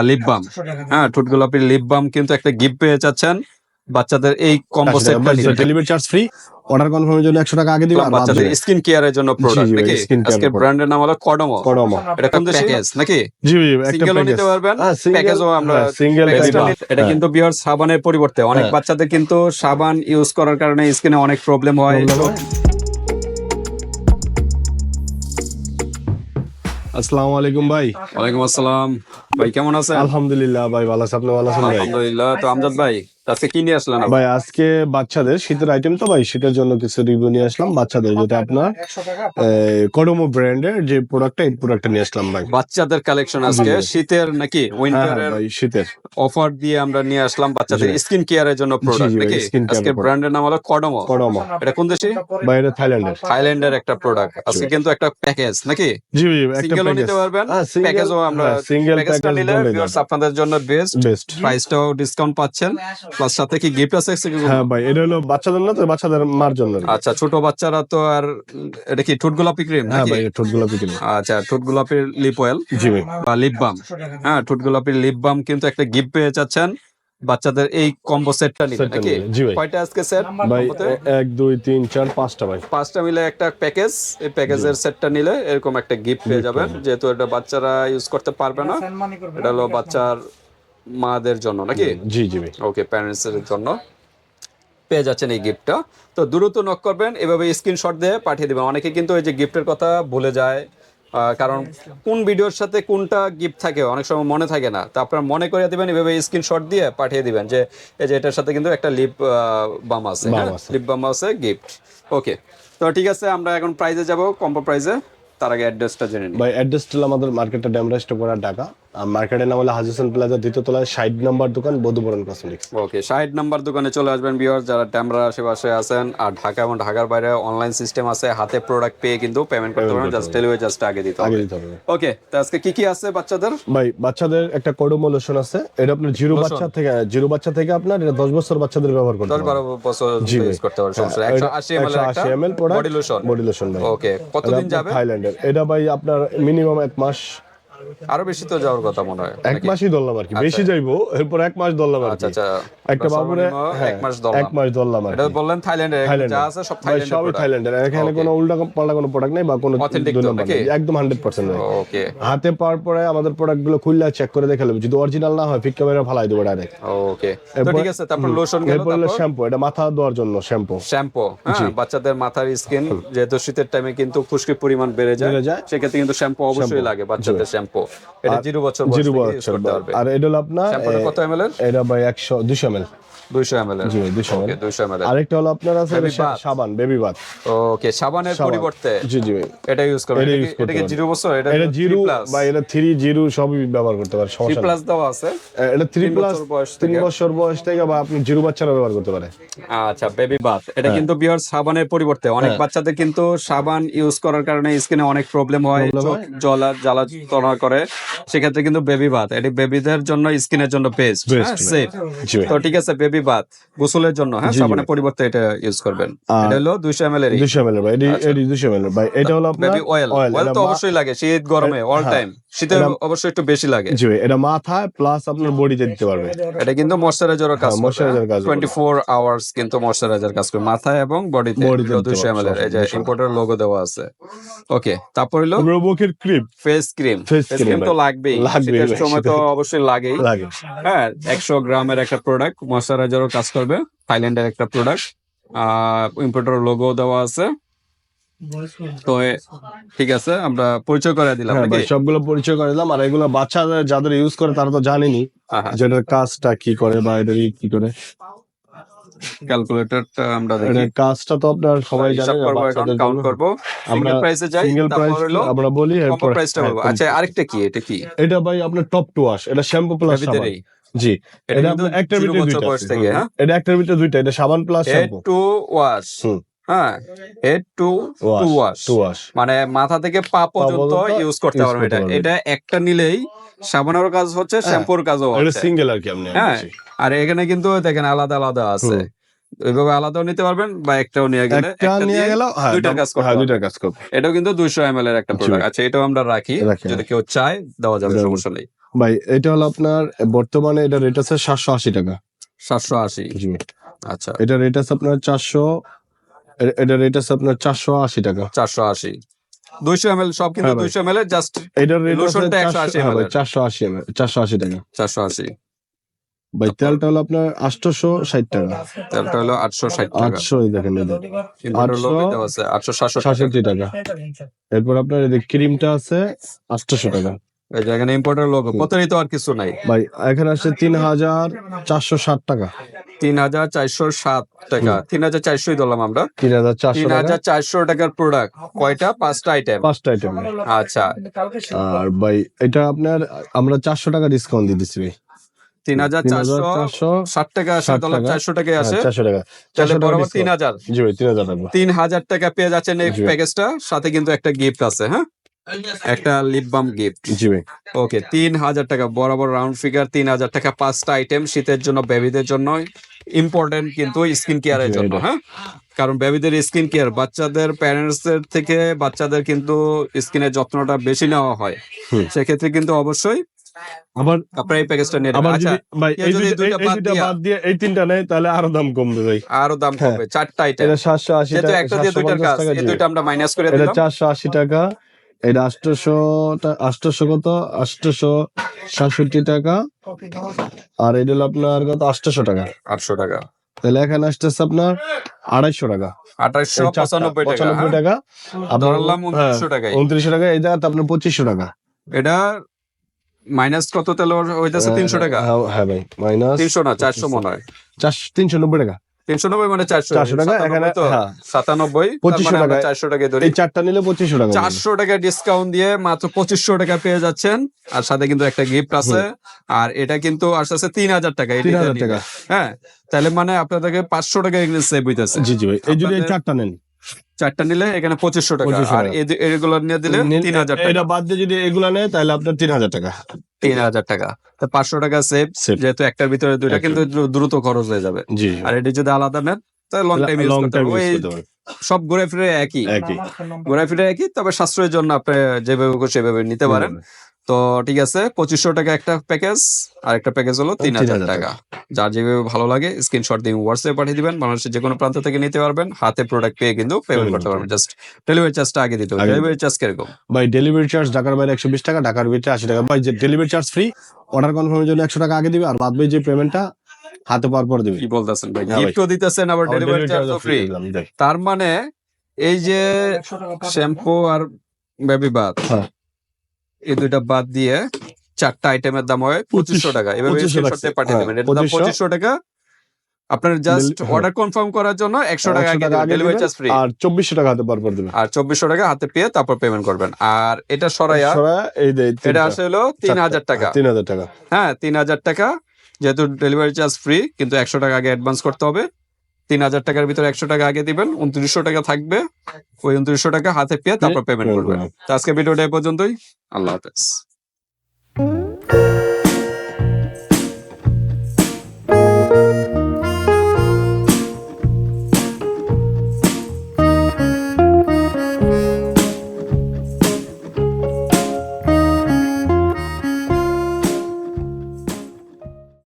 Lip balm হ্যাঁ ঠোঁট গোলাপের লিপ বাম কিন্তু একটা গিফট পেয়ে যাচ্ছেন। বাচ্চাদের এই কম্বো সেটটা ডেলিভারি চার্জ ফ্রি অর্ডার কনফার্মের জন্য একশো টাকা আগে দিবে আর বাচ্চাদের স্কিন কেয়ারের জন্য প্রোডাক্ট নাকি? আজকে ব্র্যান্ডের নাম হলো কডমো করমা এটা কোন প্যাকেজ নাকি? জি জি একটা প্যাকেজ নিতে পারবেন। হ্যাঁ প্যাকেজও আমরা সিঙ্গেল নিতে- এটা কিন্তু বিয়ার সাবানের পরিবর্তে। অনেক হ্যাঁ। বাচ্চাদের কিন্তু সাবান ইউজ করার কারণে স্কিনে অনেক প্রবলেম হয়। আসসালামু আলাইকুম ভাই। ওয়ালাইকুম আসসালাম। ভাই কেমন আছেন? আলহামদুলিল্লাহ ভাই ভালো আছেন? আপনি ভালো আছেন ভাই? আলহামদুলিল্লাহ তো আমজাদ ভাই আজকে কি নিয়ে আপনি? ভাই আজকে বাচ্চাদের শীতের আইটেম তো ভাই শীতের জন্য কিছু রিভিউ নিয়ে আসলাম। বাচ্চাদের যেটা আপনার কডমো ব্র্যান্ডের যে প্রোডাক্টটা এই প্রোডাক্টটা নিয়ে আসলাম ভাই। বাচ্চাদের কালেকশন আজকে শীতের নাকি উইন্টারের হ্যাঁ, শীতের। অফার দিয়ে আমরা নিয়ে আসলাম বাচ্চাদের জি। স্কিন কেয়ারের জন্য প্রোডাক্ট নাকি? আজকে ব্র্যান্ডের নাম হলো কডমো কডমো এটা কোন দেশে? ভাই এটা থাইল্যান্ডের। থাইল্যান্ডের একটা প্রোডাক্ট আজকে কিন্তু একটা প্যাকেজ নাকি? জি ভাই একটা প্যাকেজ নিতে পারবেন। প্যাকেজও আমরা সিঙ্গেল প্যাকেজ নিলে আপনাদের জন্য বেস্ট বেস্ট প্রাইসটাও ডিসকাউন্ট পাচ্ছেন। প্লাস সাথে কি গিফট আছে হ্যাঁ ভাই এটা হলো বাচ্চাদের না তো বাচ্চাদের মার জন্য আচ্ছা ছোট বাচ্চারা তো আর এটা কি ঠোঁট গোলাপি ক্রিম হ্যাঁ ভাই ঠোঁট গোলাপি কিনে আচ্ছা ঠোঁট গোলাপির লিপ অয়েল জি ভাই। বা লিপ বাম হ্যাঁ ঠোঁট গোলাপির লিপ বাম কিন্তু একটা গিফট পেয়ে যাচ্ছেন বাচ্চাদের এই কম্বো সেটটা সেটটা নাকি? জি ভাই। কয়টা আজকে সেট ভাই এ- এক দুই তিন চার পাঁচটা ভাই। পাঁচটা মিলে একটা প্যাকেজ এই প্যাকেজের সেটটা নিলে এরকম একটা গিফট পেয়ে যাবেন। যেহেতু এটা বাচ্চারা ইউজ করতে পারবে না এটা হলো বাচ্চার মাদের জন্য নাকি? জি জি ওকে প্যারেন্টস এর জন্য। পেয়ে যাচ্ছেন এই গিফটটা তো দ্রুত নক করবেন এভাবে স্ক্রিনশট দিয়ে পাঠিয়ে দিবেন। অনেকে কিন্তু এই যে গিফটের কথা ভুলে যায় কারণ কোন ভিডিওর সাথে কোনটা গিফট থাকে অনেক সময় মনে থাকে না। তো আপনারা মনে করে দিবেন এভাবে স্ক্রিনশট দিয়ে পাঠিয়ে দিবেন যে এই যে এটার সাথে কিন্তু একটা লিপ বাম আছে বাম আছে। লিপ বাম আছে গিফট ওকে তো ঠিক আছে আমরা এখন প্রাইজে যাব কম্পো প্রাইজে তার আগে অ্যাড্রেসটা জেনে নিই। ভাই অ্যাড্রেস হলো আমাদের মার্কেটটা ড্যামরাস্ট করার ঢাকা মার্কেটের নাম হলো হাজিসন প্লাজা দ্বিতীয় তলায় ষাট নাম্বার দোকান বধুবরণ কসমেটিক্স ওকে ষাট নাম্বার দোকানে চলে আসবেন বিয়ার যারা ড্যামরা আশেপাশে আছেন আর ঢাকা এবং ঢাকার বাইরে অনলাইন সিস্টেম আছে হাতে প্রোডাক্ট পেয়ে কিন্তু পেমেন্ট করতে পারেন জাস্ট ডেলিভারি জাস্ট আগে দিতে আগে হবে দিতে হবে। ওকে তো আজকে কি কি আছে বাচ্চাদের? ভাই বাচ্চাদের একটা কোডোমো লোশন আছে এটা আপনার জিরো বাচ্চা থেকে জিরো বাচ্চা থেকে আপনার এটা দশ বছর বাচ্চাদের ব্যবহার করতে দশ বারো বছর ইউজ করতে পারেন সমস্যা একশো আশি এম এল একটা ML product body lotion body lotion ভাই। ওকে কতদিন যাবে? থাইল্যান্ডের এটা ভাই আপনার মিনিমাম এক মাস আরও বেশি তো যাওয়ার কথা মনে হয় এক মাসই ধরলাম আর কি বেশি যাইবো এরপর এক মাস ধরলাম আচ্ছা আচ্ছা। একটা বাবুরে হ্যাঁ, এক মাস ধরলাম এক মাস ধরলাম আর এটা বললেন থাইল্যান্ডের। যা আছে সব সবই থাইল্যান্ডের। এখানে কোনো উল্টা পাল্টা কোনো প্রোডাক্ট নেই বা কোনো একদম হান্ড্রেড পার্সেন্ট ওকে হাতে পাওয়ার পরে আমাদের খুললে চেক করে দেখে নেবে যদি অরিজিনাল না হয় ফিক ক্যামেরা ফালাই দেবো ডাইরেক্ট ওকে তো ঠিক আছে তারপর লোশন গেল তারপর? শ্যাম্পু এটা মাথা দেওয়ার জন্য শ্যাম্পু শ্যাম্পু হ্যাঁ বাচ্চাদের মাথার স্কিন যেহেতু শীতের টাইমে কিন্তু খুশকির পরিমাণ বেড়ে যায় বেড়ে যায়। সেক্ষেত্রে কিন্তু শ্যাম্পু অবশ্যই লাগে বাচ্চাদের শ্যাম্পু এটা জিরো বছর জিরো বছর আর এটা হলো আপনার কত এমএল এর? এটা ভাই একশো দুশো এমএল জি আরেকটা হলো আপনার আছে। সাবান বেবি বাথ ওকে সাবানের পরিবর্তে জি জি এটা ইউজ করবে এটা এটা কি- করতে এটা কি পারবে। জিরো বছর? এটা এটা জিরো প্লাস বা এটা থ্রি জিরো সবই ব্যবহার করতে পারে সমস্যা নেই। প্লাস দেওয়া আছে? এটা থ্রি প্লাস বছর বয়স তিন থেকে। বছর বয়স থেকে বা আপনি জিরো বাচ্চারা ব্যবহার করতে পারে। আচ্ছা বেবি বাথ এটা হ্যাঁ। কিন্তু বিয়ার সাবানের পরিবর্তে। অনেক বাচ্চাদের কিন্তু সাবান ইউজ করার কারণে স্কিনে অনেক প্রবলেম হয় জ্বলা জ্বালা তনা করে। সেক্ষেত্রে কিন্তু বেবি বাথ এটি বেবিদের জন্য স্কিনের জন্য বেস্ট সেফ তো ঠিক আছে বেবি বাথ গোসলের জন্য হ্যাঁ সাবানের পরিবর্তে এটা ইউজ করবেন। এটা হলো দুইশো এম এল এর দুশো এমএল ভাই এটি এটি দুশো এমএল ভাই। এটা হলো আপনার বেবি অয়েল অয়েল তো অবশ্যই লাগে শীত গরমে অল টাইম শীতে অবশ্যই একটু বেশি লাগে। জি ভাই এটা মাথায় প্লাস আপনার বডিতে দিতে পারবে। এটা কিন্তু ময়শ্চারাইজারও কাজ হ্যাঁ, moisturizer কাজ করবে। টোয়েন্টি ফোর আওয়ার্স কিন্তু ময়শ্চারাইজার কাজ করে মাথায় এবং বডিতে Body তে দিতে দুইশো এম এল এর। এই যে ইম্পোর্টার লোগো দেওয়া আছে। ওকে তারপর হলো মুখের cream face cream face cream তো লাগবেই শীতের সময় তো অবশ্যই লাগেই। লাগে। হ্যাঁ একশো গ্রামের একটা প্রোডাক্ট ময়শ্চারাইজারও কাজ করবে থাইল্যান্ডের একটা প্রোডাক্ট ইম্পোর্টার লোগো দেওয়া আছে। তো ঠিক আছে আমরা পরিচয় করে দিলাম হ্যাঁ সবগুলো পরিচয় করে দিলাম আর এগুলো বাচ্চাদের যাদের ইউজ করে তারা তো জানেনি। যে কাজটা কি করে বা এটার ই কি করে। ক্যালকুলেটরটা আমরা দেখি। কাজটা তো আপনার সবাই জানে বাচ্চাদের কাউন্ট। করব। আমরা প্রাইসে যাই সিঙ্গেল প্রাইস হলো আমরা বলি এরপর প্রাইসটা বলব। আচ্ছা আরেকটা কি এটা কি? এটা ভাই আপনার টপ টু ওয়াশ এটা শ্যাম্পু প্লাস সাবান। জি এটা একটার ভিতরে দুইটা থেকে, হ্যাঁ? এটা একটার ভিতরে দুইটা এটা সাবান প্লাস শ্যাম্পু টু ওয়াশ হ্যাঁ head to toe wash toe wash মানে মাথা থেকে পা পর্যন্ত ইউজ করতে পারবে এটা। এটা একটা নিলেই সাবানেরও কাজ হচ্ছে শ্যাম্পুর কাজও এটা সিঙ্গেল আর কি আপনি হ্যাঁ আর এখানে কিন্তু দেখেন আলাদা আলাদা আছে। ওইভাবে আলাদাও নিতে পারবেন বা একটাও নিয়ে গেলে একটা নিয়ে গেল হ্যাঁ দুইটার কাজ করতে হ্যাঁ পারবে। দুইটার কাজ করবে। এটাও কিন্তু দুইশো এম এর একটা প্রোডাক্ট আচ্ছা এটাও আমরা রাখি। রাখি, যদি কেউ চায় দেওয়া যাবে। সমস্যা নেই। ভাই এটা হলো আপনার বর্তমানে এটা রেট আছে সাতশো আশি টাকা। সাতশো আশি? জি। আচ্ছা। এটা রেট আছে আপনার চারশো এটা রেট আছে আপনার চারশো আশি টাকা। চারশো আশি। দুইশো এম সব কিন্তু হ্যাঁ। দুইশো এম এল জাস্ট এটার রেট আছে লোশনটা 180 হ্যাঁ চারশো আশি চারশো আশি টাকা। চারশো আশি। ভাই তেলটা হলো আপনার আটশোশো ষাট টাকা। তেলটা হলো আটশো ষাট টাকা আটশো এই দেখেন আটশো আটশো সাতশো টাকা সাতষট্টি টাকা। এরপর আপনার ক্রিমটা আছে আটশোশো টাকা। এই যে এখানে ইম্পোর্টের লোগো প্রতারিত আর কিছু নাই। ভাই এখানে আসছে তিন হাজার চারশো ষাট টাকা। তিন হাজার চারশো সাত টাকা। তিন হাজার চারশোই ধরলাম আমরা। তিন হাজার চারশো তিন হাজার চারশো টাকার প্রোডাক্ট কয়টা? পাঁচটা আইটেম পাঁচটা আইটেম আচ্ছা। আর ভাই এটা আপনার আমরা চারশো টাকা ডিসকাউন্ট দিয়ে দিচ্ছি ভাই। তিন হাজার চারশো চারশো ষাট টাকা আসে 60 চারশো টাকায় আসে হ্যাঁ, চারশো টাকা। তাহলে চারশো বরাবর তিন হাজার। জি ভাই তিন হাজার টাকা। তিন হাজার টাকা পেয়ে যাচ্ছেন এই প্যাকেজটা সাথে কিন্তু একটা গিফট আছে হ্যাঁ? একটা লিপ বাম গিফট জি ভাই। ওকে তিন হাজার টাকা বরাবর রাউন্ড ফিগার তিন হাজার টাকা পাঁচটা আইটেম শীতের জন্য বেবিদের জন্য ইম্পর্টেন্ট কিন্তু স্কিন কেয়ারের জন্য হ্যাঁ? কারণ বেবিদের স্কিন কেয়ার বাচ্চাদের প্যারেন্টস এর থেকে বাচ্চাদের কিন্তু স্কিনের যত্নটা বেশি নেওয়া হয়। সেক্ষেত্রে কিন্তু অবশ্যই আবার আপনারা এই প্যাকেজটা নিয়ে আবার আচ্ছা যদি ভাই এই যদি দুইটা- বাদ দিয়া- বাদ দিয়ে এই তিনটা নেয় তাহলে আরও দাম কমবে ভাই। আরও দাম হ্যাঁ। কমবে চারটা আইটেম এটা সাতশো আশি যেহেতু টাকা একটা দিয়ে দুইটার কাজ এই। দুইটা আমরা মাইনাস করে এটা দিলাম। চারশো আশি টাকা। এটা আটশোশো আটশোশো কত? আটশোশো সাতষট্টি টাকা। আর এটা হলো আপনার কত? আটশোশো টাকা। আটশো টাকা। তাহলে এখানে আসতেছে আপনার আড়াইশো টাকা। চারটা, পঁচানব্বই টাকা। পঁচানব্বই হ্যাঁ? টাকা আপনার ধরলাম হ্যাঁ, উনত্রিশশো টাকা এই জায়গাতে আপনার পঁচিশশো টাকা। এটা মাইনাস কত তেল হইতেছে? তিনশো টাকা। হ্যাঁ, হ্যাঁ ভাই মাইনাস তিনশো না চারশো মনে হয়। চারশো তিনশো নব্বই টাকা। তিনশো নব্বই মানে চারশো 400 টাকা, এখানে, হ্যাঁ। টাকা। চারশো টাকা ধরি এই চারটা নিলে পঁচিশশো টাকা পড়বে। চারশো টাকা ডিসকাউন্ট দিয়ে মাত্র টাকা পেয়ে যাচ্ছেন আর সাথে কিন্তু একটা গিফট আছে আর এটা কিন্তু আসছে আসতে তিন হাজার টাকা এই 3000 টাকা। হ্যাঁ তাহলে মানে আপনাদেরকে পাঁচশো টাকা এখানে সেভ হইতেছে জি জি ভাই এই যদি এই চারটা নেন চারটা নিলে এখানে পঁচিশশো টাকা। আর। এগুলো নিয়ে দিলে তিন হাজার টাকা এটা বাদ দিয়ে যদি এগুলা নেয় তাহলে আপনার তিন হাজার টাকা। তিন হাজার টাকা পাঁচশো টাকা সেভ যেহেতু একটার ভিতরে দুইটা কিন্তু দ্রুত খরচ হয়ে যাবে। আর এটি যদি আলাদা নেন তাহলে লং টাইম সব ঘুরে ফিরে একই। একই। ঘুরে ফিরে একই তবে সাশ্রয়ের জন্য আপনি যেভাবে সেভাবে নিতে পারেন। তো ঠিক আছে পঁচিশশো টাকা একটা প্যাকেজ আর একটা প্যাকেজ হলো তিন হাজার টাকা। যার যেভাবে ভালো লাগে স্ক্রিনশট দিয়ে হোয়াটসঅ্যাপে পাঠিয়ে দিবেন। বাংলাদেশের যে কোনো প্রান্ত থেকে নিতে পারবেন। হাতে প্রোডাক্ট পেয়ে কিন্তু পেমেন্ট করতে পারবেন। জাস্ট ডেলিভারি চার্জটা আগে দিতে হবে। ডেলিভারি চার্জ কীরকম? ভাই ডেলিভারি চার্জ ঢাকার বাইরে একশো বিশ টাকা ঢাকার ভিতরে আশি টাকা। ভাই যে ডেলিভারি চার্জ ফ্রি অর্ডার কনফার্মের জন্য একশো টাকা আগে দিবে আর বাদ বাকি যে পেমেন্টটা হাতে পাওয়ার পর দিবে। কি বলতেছেন ভাই? হ্যাঁ। গিফটও দিতেছেন আবার ডেলিভারি চার্জ চার্জও ফ্রি। তার মানে এই যে শ্যাম্পু আর বেবি বাথ হ্যাঁ। এই দুইটা বাদ দিয়ে চারটা আইটেমের দাম হয় পঁচিশশো টাকা। এভাবে 2500 পাঠিয়ে দেবেন। এটার দাম পঁচিশশো। টাকা। আপনার জাস্ট। অর্ডার কনফার্ম করার জন্য একশো টাকা আগে ডেলিভারি চার্জ ফ্রি আর চব্বিশশো টাকা হাতে পার করে দিবে আর চব্বিশশো টাকা হাতে পেয়ে তারপর পেমেন্ট করবেন। আর এটা সরাইয়া এটা আসে হলো তিন হাজার টাকা। তিন হাজার টাকা। হ্যাঁ তিন হাজার টাকা। যেহেতু ডেলিভারি চার্জ ফ্রি কিন্তু একশো টাকা আগে অ্যাডভান্স করতে হবে। তিন হাজার টাকার ভিতরে একশো টাকা আগে দিবেন উনত্রিশশো টাকা থাকবে। ওই উনত্রিশশো টাকা হাতে পেয়ে তারপর পেমেন্ট করবেন। তো আজকে ভিডিওটা এই পর্যন্তই। আল্লাহ হাফেজ।